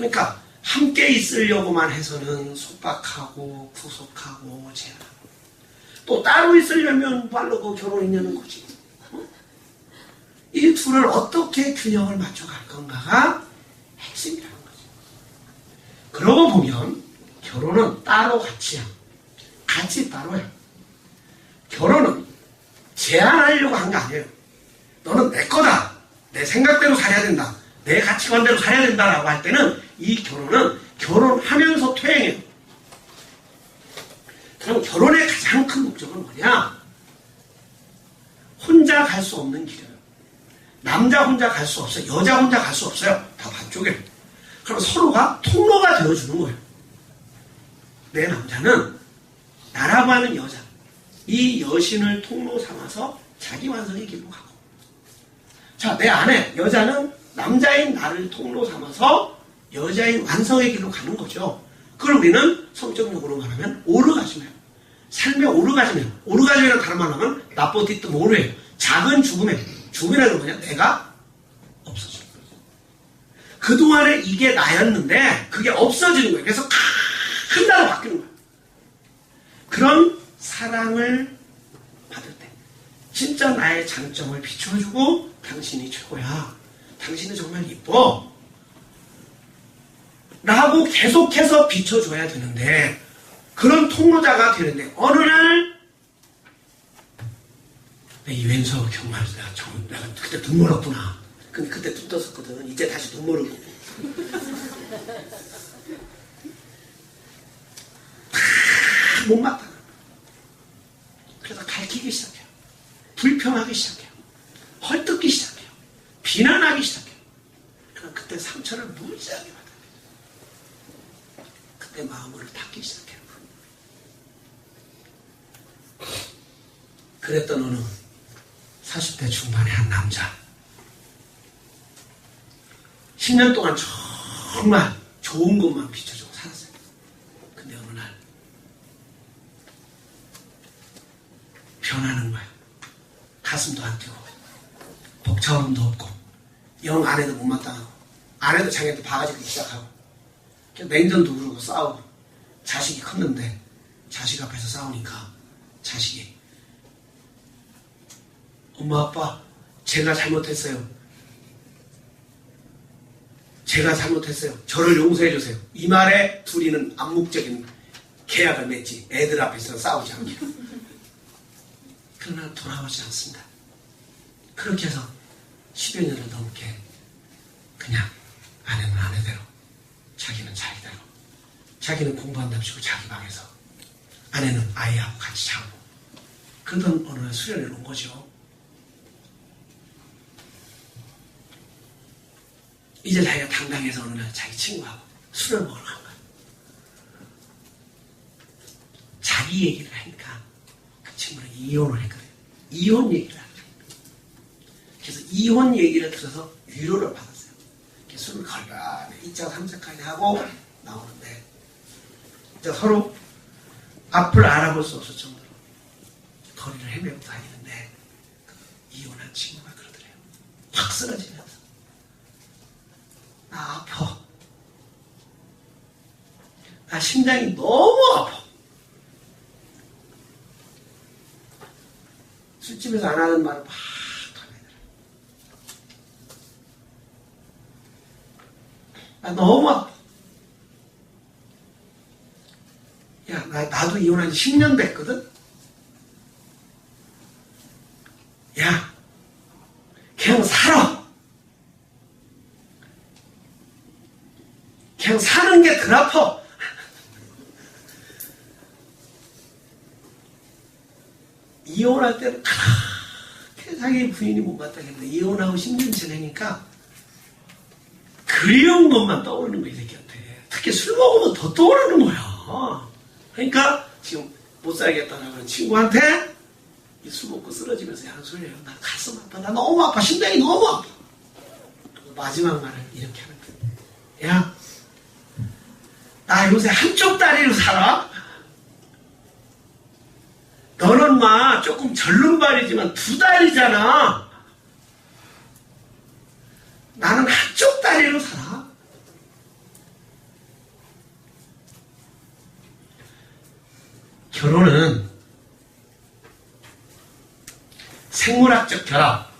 그러니까 함께 있으려고만 해서는 속박하고 구속하고 제한하고 또 따로 있으려면 말로 그 결혼했냐는 거지. 어? 이 둘을 어떻게 균형을 맞춰갈 건가가 핵심이라는 거죠. 그러고 보면 결혼은 따로 같이야. 같이 따로야. 결혼은 제한하려고 한거 아니에요. 너는 내 거다. 내 생각대로 살아야 된다. 내 가치관대로 살아야 된다라고 할 때는 이 결혼은 결혼하면서 퇴행해요. 그럼 결혼의 가장 큰 목적은 뭐냐? 혼자 갈 수 없는 길이에요. 남자 혼자 갈 수 없어요. 여자 혼자 갈 수 없어요. 다 반쪽에. 그럼 서로가 통로가 되어주는 거예요. 내 남자는 나라고 하는 여자, 이 여신을 통로 삼아서 자기 완성의 길로 가고. 자, 내 아내, 여자는 남자인 나를 통로 삼아서 여자인 완성의 길로 가는 거죠. 그걸 우리는 성적용으로 말하면 오르가즘이에요. 삶의 오르가즘이에요. 오르가즘이라는 다른 말로 하면 나포티트 모르예요. 작은 죽음에 죽음이라는 건 뭐냐? 내가 없어지는 거죠. 그동안에 이게 나였는데 그게 없어지는 거예요. 그래서 큰 나로 바뀌는 거예요. 그런 사랑을 받을 때 진짜 나의 장점을 비춰주고 당신이 최고야. 당신은 정말 이뻐. 라고 계속해서 비춰줘야 되는데 그런 통로자가 되는데 어느 날 이wen서 정말 내가, 정, 내가 그때 눈물 없구나. 근데 그때 눈 떴었거든. 이제 다시 눈물을 다 못맞다. 그래서 갈키기 시작해요. 불평하기 시작해요. 헐뜯기 시작해요. 비난하기 시작해요. 그럼 그때 상처를 무지하게. 그때 마음을 닫기 시작해요. 그랬던 어느 40대 중반의 한 남자. 10년 동안 정말 좋은 것만 비춰주고 살았어요. 근데 어느 날 변하는 거야. 가슴도 안 뛰고 복차음도 없고 영 아내도 못마땅하고 아내도 자기한테 바가지 기 시작하고 냉전도 부르고 싸우고 자식이 컸는데 자식 앞에서 싸우니까 자식이 엄마 아빠 제가 잘못했어요. 제가 잘못했어요. 저를 용서해 주세요. 이 말에 둘이는 암묵적인 계약을 맺지 애들 앞에서 싸우지 않게. 그러나 돌아오지 않습니다. 그렇게 해서 10여 년을 넘게 그냥 아내는 아내대로 자기는 자기대로 자기는 공부한답시고 자기 방에서 아내는 아이하고 같이 자고 그러던 어느 날 수련회 온 거죠. 이제 자기가 당당해서 어느 날 자기 친구하고 술을 먹으러 간 거야. 자기 얘기를 하니까 그 친구는 이혼을 했거든. 이혼 얘기를 거야. 그래서 이혼 얘기를 들어서 위로를 받았어 술을 걸간에 이자 삼자까지 하고 나오는데 이제 서로 앞을 알아볼 수 없을 정도로 거리를 헤매고 다니는데 그 이혼한 친구가 그러더래요. 확 쓰러지면서 나 아파. 나 심장이 너무 아파. 술집에서 안 하는 말을 막 하네더라. 나 너무 아파. 야, 나, 나도 이혼한 지 10년 됐거든? 야, 그냥 살아. 그냥 사는 게 덜 아파. 이혼할 때는 그렇게 자기 부인이 못마땅했는데 이혼하고 10년 지내니까 그리운 것만 떠오르는 거야, 이 새끼한테. 특히 술 먹으면 더 떠오르는 거야. 그러니까 지금 못 살겠다는 친구한테 이 술 먹고 쓰러지면서 하는 소리예요. 나 가슴 아파. 나 너무 아파. 심장이 너무 아파. 마지막 말을 이렇게 하는 거야. 야, 나 요새 한쪽 다리로 살아. 너는 마 조금 절름발이지만 두 다리잖아. 나는 한쪽 다리로 살아. 결혼은 생물학적 결합,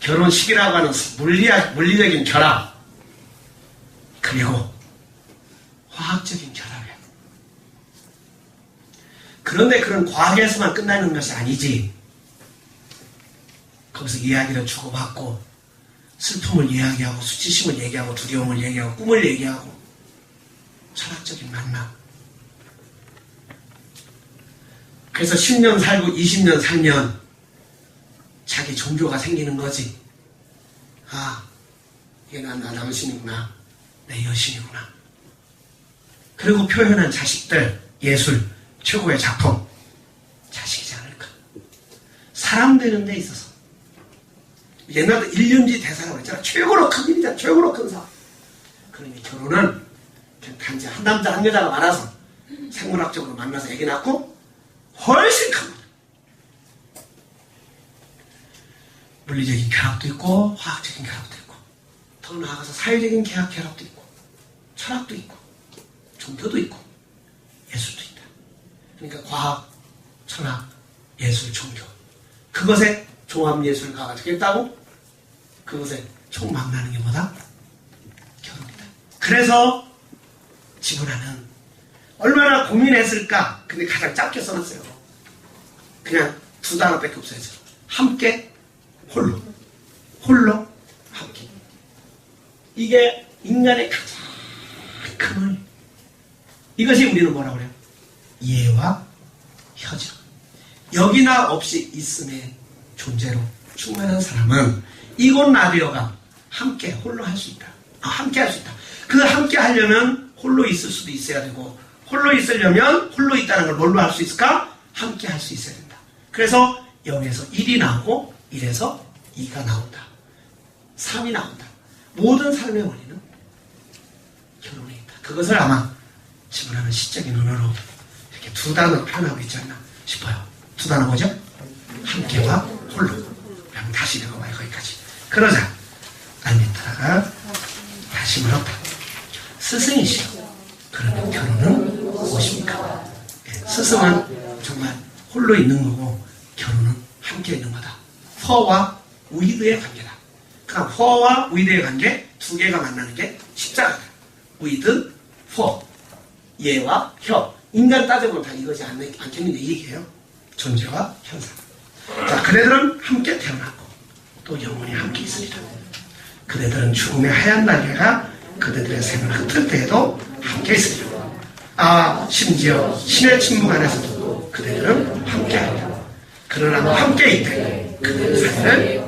결혼식이라고 하는 물리학, 물리적인 결합, 그리고 화학적인 결합이야. 그런데 그런 과학에서만 끝나는 것이 아니지. 거기서 이야기를 주고받고, 슬픔을 이야기하고, 수치심을 얘기하고, 두려움을 얘기하고, 꿈을 얘기하고, 철학적인 만남. 그래서 10년 살고 20년 살면 자기 종교가 생기는 거지. 아, 이게 난나 당신이구나. 내 여신이구나. 그리고 표현한 자식들, 예술, 최고의 작품. 자식이지 않을까. 사람 되는 데 있어서. 옛날에 일륜지 대사라고 했잖아. 최고로 큰 일이잖아. 최고로 큰 사람. 그러니 결혼은 단지 한 남자 한 여자가 많아서 생물학적으로 만나서 애기 낳고 훨씬 큽니다. 물리적인 결합도 있고 화학적인 결합도 있고 더 나아가서 사회적인 계약 결합도 있고 철학도 있고 종교도 있고 예술도 있다. 그러니까 과학, 철학, 예술, 종교 그것에 종합예술가가 되겠다고 그것에 총망라는 게 뭐다? 결혼이다. 그래서 지구라는 얼마나 고민했을까? 근데 가장 짧게 써놨어요. 그냥 두 단어밖에 없어요. 함께, 홀로. 홀로, 함께. 이게 인간의 가장 큰 원리. 이것이 우리는 뭐라고 그래요? 이해와 혀져. 여기나 없이 있음의 존재로 충만한 사람은 이곳 라디오가 함께 홀로 할 수 있다. 아, 함께 할 수 있다. 그 함께 하려면 홀로 있을 수도 있어야 되고 홀로 있으려면 홀로 있다는 걸 뭘로 할 수 있을까? 함께 할 수 있어야 된다. 그래서 여기에서 1이 나오고 1에서 2가 나온다. 3이 나온다. 모든 삶의 원리는 결혼에 있다. 그것을 아마 지문하는 시적인 언어로 이렇게 두 단어로 표현하고 있지 않나 싶어요. 두 단어 뭐죠? 함께와 홀로. 그럼 다시 읽어봐요. 거기까지. 그러자 알미타라가 다시 물었다. 스승이시여. 그러면 결혼은 무엇입니까? 예, 스승은 정말 홀로 있는 거고 결혼은 함께 있는 거다. 퍼와 위드의 관계다. 그럼 퍼와 위드의 관계 두 개가 만나는 게 십자가다. 위드, 퍼. 예와 혀. 인간 따져보면 다 이거지 않, 않겠는데 이 얘기예요. 존재와 현상. 자, 그대들은 함께 태어났고 또 영원히 함께 있으리라. 그대들은 죽음의 하얀 날개가 그대들의 생을 흩을 때에도 함께 있으리라. 아, 심지어 신의 침묵 안에서도 그대들은 함께 하리라. 그러나 함께 있되 그들 사이를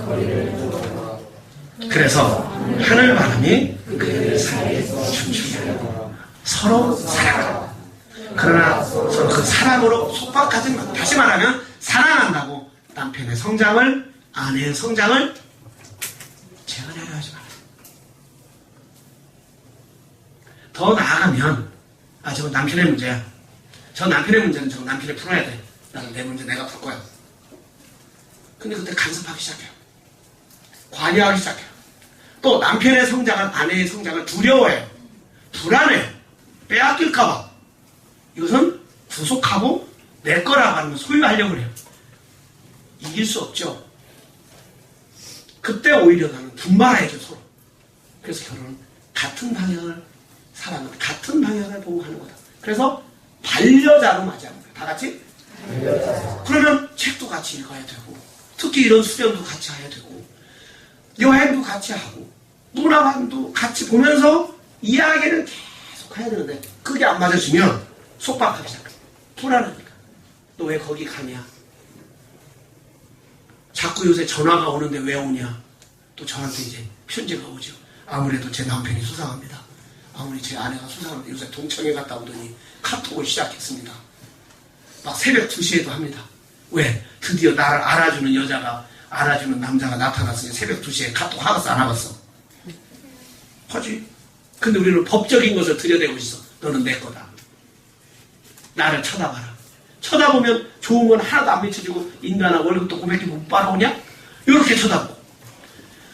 그래서 하늘 바람이 그들 사이에 춤추게 서로 사랑하라. 그러나 서로 그 사랑으로 속박하지 마. 다시 말하면 사랑한다고 남편의 성장을 아내의 성장을 제한하려 하지 마라. 더 나아가면 아 저거 남편의 문제야. 저 남편의 문제는 저 남편이 풀어야 돼. 나는 내 문제 내가 풀 거야. 근데 그때 간섭하기 시작해요. 관여하기 시작해요. 또 남편의 성장은 아내의 성장을 두려워해요. 불안해요. 빼앗길까봐. 이것은 구속하고 내 거라고 하는 걸 소유하려고 해요. 이길 수 없죠. 그때 오히려 나는 분발해야죠, 서로. 그래서 결혼은 같은 방향을, 사랑은 같은 방향을 보고 하는 거다. 그래서 반려자로 맞이하는 거예요. 다 같이? 그러면 책도 같이 읽어야 되고, 특히 이런 수련도 같이 해야 되고, 여행도 같이 하고, 문화관도 같이 보면서 이야기를 계속 해야 되는데, 그게 안 맞아지면 속박하기 시작해. 불안하니까. 너 왜 거기 가냐? 자꾸 요새 전화가 오는데 왜 오냐? 또 저한테 이제 편지가 오죠. 아무래도 제 남편이 수상합니다. 아무리 제 아내가 수상한데 요새 동청에 갔다 오더니 카톡을 시작했습니다. 막 새벽 2시에도 합니다. 왜? 드디어 나를 알아주는 여자가, 알아주는 남자가 나타났으니 새벽 2시에 카톡 하겠어, 안 하겠어? 하지. 근데 우리는 법적인 것을 들여대고 있어. 너는 내 거다. 나를 쳐다봐라. 쳐다보면 좋은 건 하나도 안 미쳐지고 인간아 월급도 고백해 못 빨아오냐? 이렇게 쳐다보고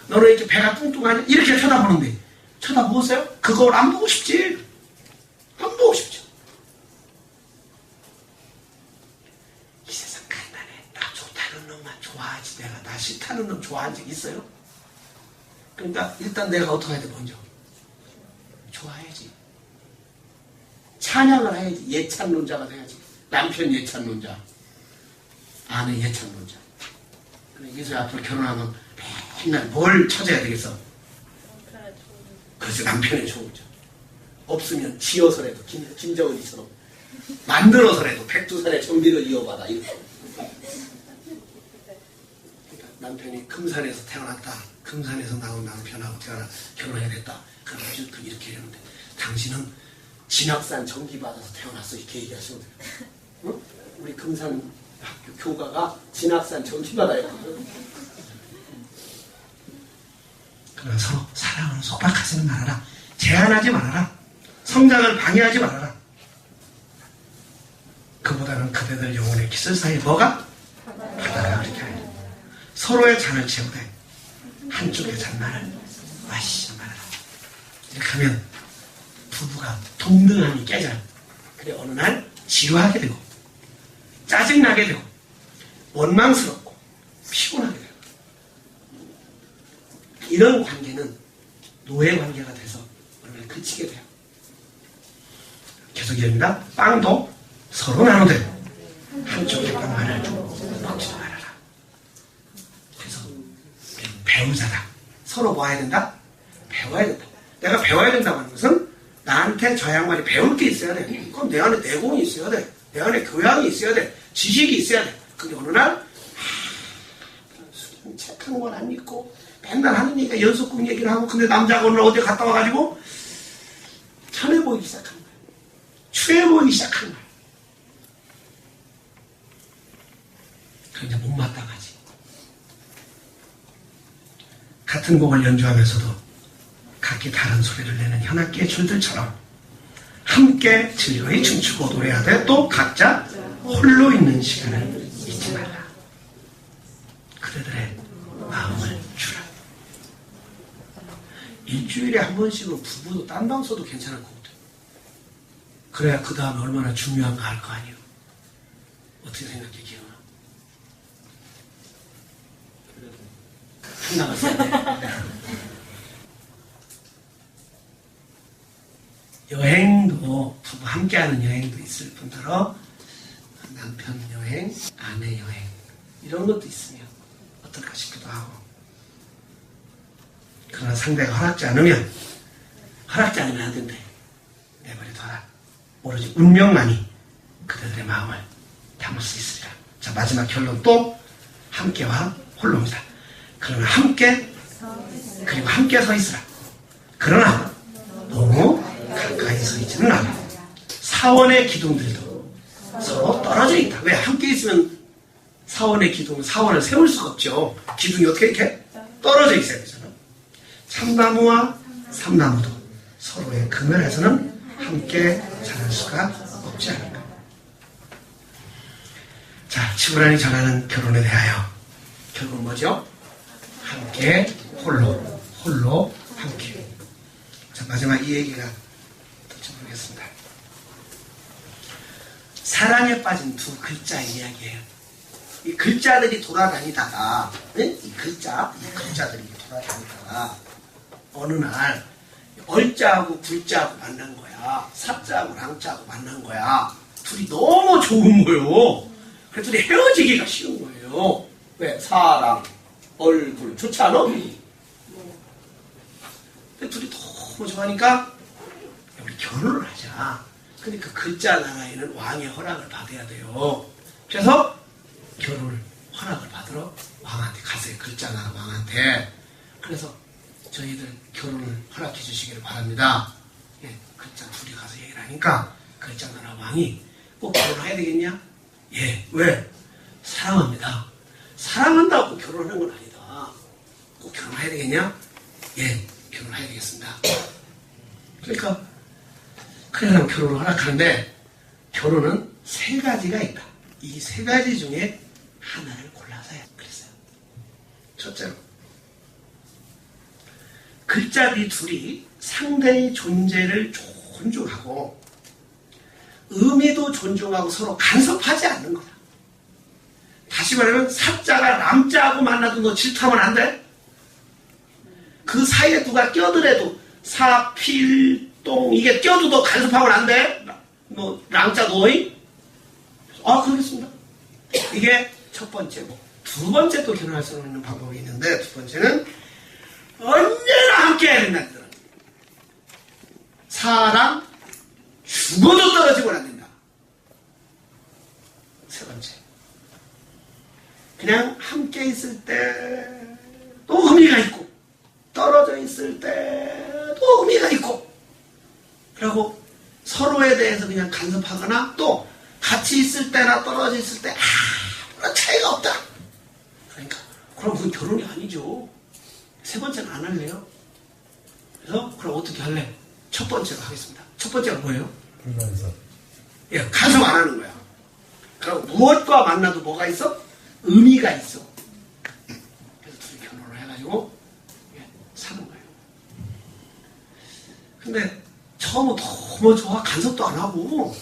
너는 이렇게 배가 뚱뚱하냐? 이렇게 쳐다보는데. 쳐다보세요? 그걸 안 보고 싶지? 안 보고 싶죠 이 세상 간단해. 딱나 싫다는 놈 좋아한 적 있어요? 그러니까 일단 내가 어떻게 해야 돼 먼저? 좋아해야지. 찬양을 해야지. 예찬론자가 돼야지 남편 예찬론자 아내 예찬론자. 그래 예수 앞으로 결혼하면 맨날 뭘 찾아야 되겠어? 그래서 남편의 좋은죠. 없으면 지어서라도 김, 김정은이처럼. 만들어서라도 백두산의 정비를 이어받아 이렇게 그러니까 남편이 금산에서 태어났다. 금산에서 나온 남편하고 태어나 결혼해야겠다. 그럼 무조건 이렇게 하는데 당신은 진학산 전기 받아서 태어났어. 이렇게 얘기하시면 돼요. 응? 우리 금산 학교 교가가 진학산 전기 받아였거든. 그래서 사랑을 소박하지는 말아라. 제한하지 말아라. 성장을 방해하지 말아라. 그보다는 그대들 영혼의 기술 사이 뭐가? 바다가 그렇게 하니 서로의 잔을 채우되 한쪽의 잔만을 마시지 말아라. 이렇게 하면 부부가 동등함이 깨져요. 그래 어느 날 지루하게 되고 짜증나게 되고 원망스럽고 피곤하게 되고 이런 관계는 노예 관계가 돼서 날 그치게 돼요. 계속 이릅니다. 빵도 서로 나누되 한쪽의 빵만을 먹지 말아라. 그래서 배우자다. 서로 뭐 해야 된다? 배워야 된다. 내가 배워야 된다고 하는 것은 나한테 저 양반이 배울 게 있어야 돼. 그럼 내 안에 내공이 있어야 돼. 내 안에 교양이 있어야 돼. 지식이 있어야 돼. 근데 어느 날 책한 권 안 읽고 맨날 하느니까 연속국 얘기를 하고 근데 남자가 오늘 어디 갔다 와가지고 편해 보이기 시작한 거야. 추해 보이기 시작한 거야. 그냥 못마땅하지. 같은 곡을 연주하면서도 각기 다른 소리를 내는 현악기의 줄들처럼 함께 즐거이 춤추고 노래하되 또 각자 홀로 있는 시간을 잊지 말라. 그대들의 마음을 주라. 일주일에 한 번씩은 부부도 딴 방 써도 괜찮을 것 같아요. 그래야 그 다음에 얼마나 중요한가 알 거 아니에요. 어떻게 생각해, 기영아? 나갔어요. 여행도 부부 함께하는 여행도 있을 뿐더러 남편 여행, 아내 여행 이런 것도 있으면 어떨까 싶기도 하고. 그러나 상대가 허락지 않으면 허락지 않으면 안 된대. 내버려둬라. 오로지 운명만이 그들의 마음을 담을 수 있으리라. 자 마지막 결론 또 함께와 홀로입니다. 그러나 함께 그리고 함께 서 있으라. 그러나 너무 가까이 서 있지는 않아. 사원의 기둥들도 서로 떨어져 있다. 왜 함께 있으면 사원의 기둥은 사원을 세울 수가 없죠. 기둥이 어떻게 이렇게 떨어져 있어야 되잖아. 참나무와 삼나무도 서로의 근면에서는 함께 자랄 수가 없지 않을까. 자 치부란이 전하는 결혼에 대하여 결국은 뭐죠? 함께 홀로 홀로 함께. 자 마지막 이 얘기가 덧쳐보겠습니다 사랑에 빠진 두 글자의 이야기예요 이 글자들이 돌아다니다가 네? 이 글자 이 글자들이 돌아다니다가 어느 날 얼자하고 굴자하고 만난 거야 사자하고 랑자하고 만난 거야 둘이 너무 좋은 거예요 그래서 둘이 헤어지기가 쉬운 거예요 왜? 사랑 얼굴 좋지 않아? 근데 둘이 너무 좋아하니까 우리 결혼을 하자. 근데 그 글자 나라에는 왕의 허락을 받아야 돼요. 그래서 결혼을 허락을 받으러 왕한테 갔어요. 글자 나라 왕한테. 그래서 저희들 결혼을 허락해 주시기를 바랍니다. 예, 글자 둘이 가서 얘기를 하니까 글자 나라 왕이 꼭 결혼해야 되겠냐? 예, 왜? 사랑합니다. 사랑한다고 결혼하는 건 아니다. 꼭 결혼해야 되겠냐? 예, 결혼해야 되겠습니다. 그러니까 그래서 결혼을 허락하는데 결혼은 세 가지가 있다. 이 세 가지 중에 하나를 골라서 해. 그랬어요. 첫째로 글자비 둘이 상대의 존재를 존중하고 의미도 존중하고 서로 간섭하지 않는 거다. 다시 말하면 사자가 남자하고 만나도 너 질투하면 안 돼. 그 사이에 누가 껴들어도 사, 필, 똥 이게 껴도 너 간섭하면 안 돼. 뭐 랑자 노이. 아 그러겠습니다. 이게 첫 번째고 두 번째 또 결혼할 수 있는 방법이 있는데 두 번째는 언제나 함께 해야 된다는 거예요. 사람 죽어도 떨어지면 안 된다. 세 번째. 그냥 함께 있을 때 또 의미가 있고 떨어져 있을 때도 의미가 있고 그리고 서로에 대해서 그냥 간섭하거나 또 같이 있을 때나 떨어져 있을 때 아무런 차이가 없다. 그러니까 그럼 그건 결혼이 아니죠. 세 번째는 안 할래요. 그래서 그럼 어떻게 할래? 첫 번째로 하겠습니다. 첫 번째가 뭐예요? 불간섭. 예, 간섭 안 하는 거야. 그럼 무엇과 만나도 뭐가 있어? 의미가 있어. 그래서 둘이 결혼을 해가지고 예, 사는 거예요. 근데 처음은 너무 좋아 간섭도 안 하고.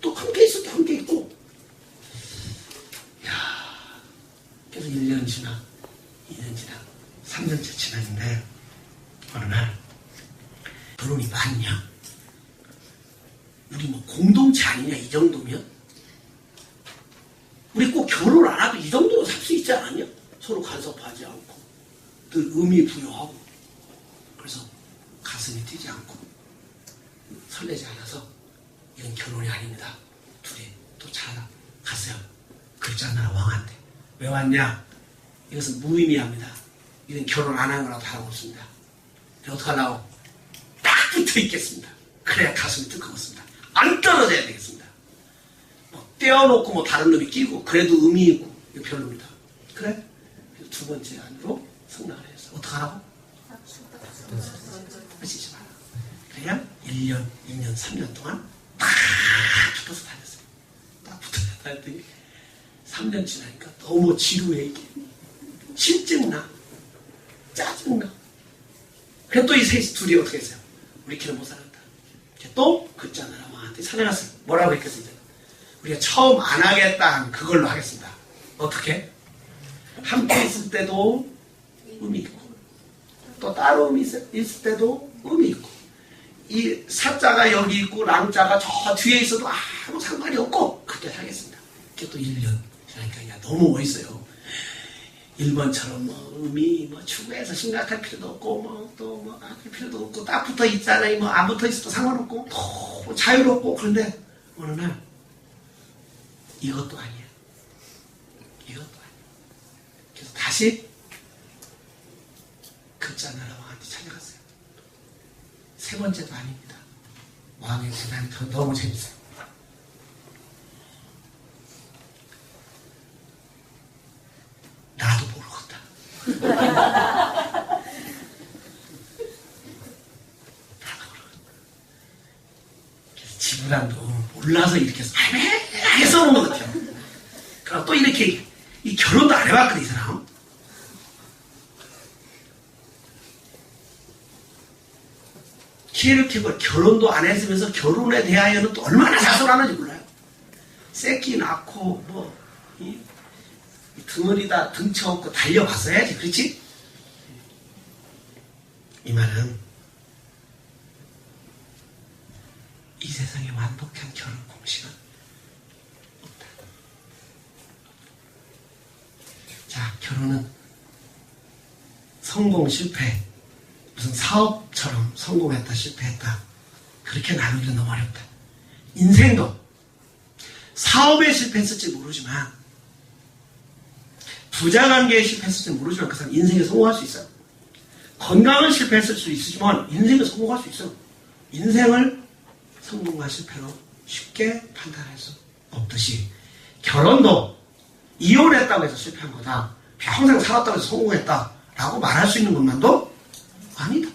또 함께 있을 때 함께 있고. 야 그래서 1년 지나 2년 지나 3년째 지났는데 어느 날 결혼이 맞냐? 우리 뭐 공동체 아니냐 이 정도면? 우리 꼭 결혼 안 하도 이 정도로 살 수 있지 않았냐? 서로 간섭하지 않고 늘 의미 부여하고. 그래서 가슴이 뛰지 않고 설레지 않아서 이건 결혼이 아닙니다 둘이 또 찾아갔어요 글자 나라 왕한테 왜 왔냐 이것은 무의미합니다 이건 결혼 안 한 거랑 다름없습니다 어떡하려고 딱 붙어 있겠습니다 그래야 가슴이 뜨거웠습니다 안 떨어져야 되겠습니다 뭐 떼어놓고 뭐 다른 놈이 끼고 그래도 의미 있고 이거 별로입니다. 그래? 두 번째 안으로 성락을 했어. 어떡하라고? 하시지 마라. 그냥 1년, 2년, 3년 동안 딱 붙어서 다녔어요. 딱 붙어서 다녔더니 3년 지나니까 너무 지루해 이게. 실증나. 짜증나. 그래 또이 셋이 둘이 어떻게 했어요? 우리끼리 못 살았다. 이제 또 글자 나라 왕한테 찾아갔어요. 뭐라고 했겠습니까? 우리가 처음 안 하겠다 하면 그걸로 하겠습니다. 어떻게? 함께 있을 때도 의미 있고 또 따로 있을 때도 의미 있고 이 사자가 여기 있고 랑자가 저 뒤에 있어도 아무 상관이 없고 그렇게 하겠습니다. 그게 또 1년 그러니까 야, 너무 멋있어요. 1번처럼 뭐 의미 뭐 추구해서 심각할 필요도 없고 뭐 또뭐 아낄 필요도 없고 딱 붙어 있잖아요. 뭐 안 붙어 있어도 상관없고 너무 자유롭고 그런데 어느 날 이것도 아니야. 이것도 아니야. 그래서 다시 글자 나라 왕한테 찾아갔어요. 세 번째도 아닙니다. 왕의 재단이 더 너무 재밌어요. 나도 모르겠다. 지브란도 몰라서 이렇게 애매하게 써놓은 것 같아요. 그럼 또 이렇게 이 결혼도 안 해봤거든 이 사람. 키를 키고 결혼도 안 했으면서 결혼에 대하여는 또 얼마나 자수하는지 몰라요. 새끼 낳고 뭐 이, 이 등어리다 등쳐 업고 달려봤어야지 그렇지? 이 말은 이 세상에 완벽한 결혼 공식은 없다. 자, 결혼은 성공, 실패, 무슨 사업처럼 성공했다, 실패했다. 그렇게 나누기는 너무 어렵다. 인생도 사업에 실패했을지 모르지만, 부자 관계에 실패했을지 모르지만 그 사람 인생에 성공할 수 있어요. 건강은 실패했을 수 있지만 인생에 성공할 수 있어요. 인생을 성공과 실패로 쉽게 판단할 수 없듯이 결혼도 이혼했다고 해서 실패한 거다. 평생 살았다고 해서 성공했다. 라고 말할 수 있는 것만도 아니다.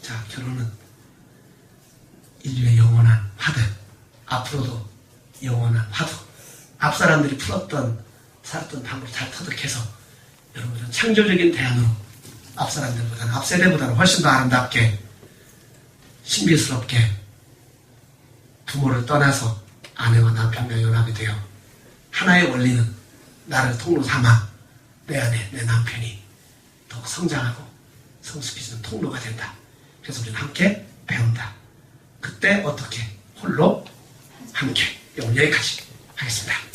자, 결혼은 인류의 영원한 화두. 앞으로도 영원한 화두. 앞 사람들이 풀었던, 살았던 방법을 잘 터득해서 여러분들은 창조적인 대안으로 앞 사람들보다는, 앞 세대보다는 훨씬 더 아름답게, 신비스럽게 부모를 떠나서 아내와 남편과 연합이 되어 하나의 원리는 나를 통로 삼아 내 안에 내 남편이 더욱 성장하고 성숙해지는 통로가 된다. 그래서 우리는 함께 배운다. 그때 어떻게 홀로 함께 오늘 여기까지 하겠습니다.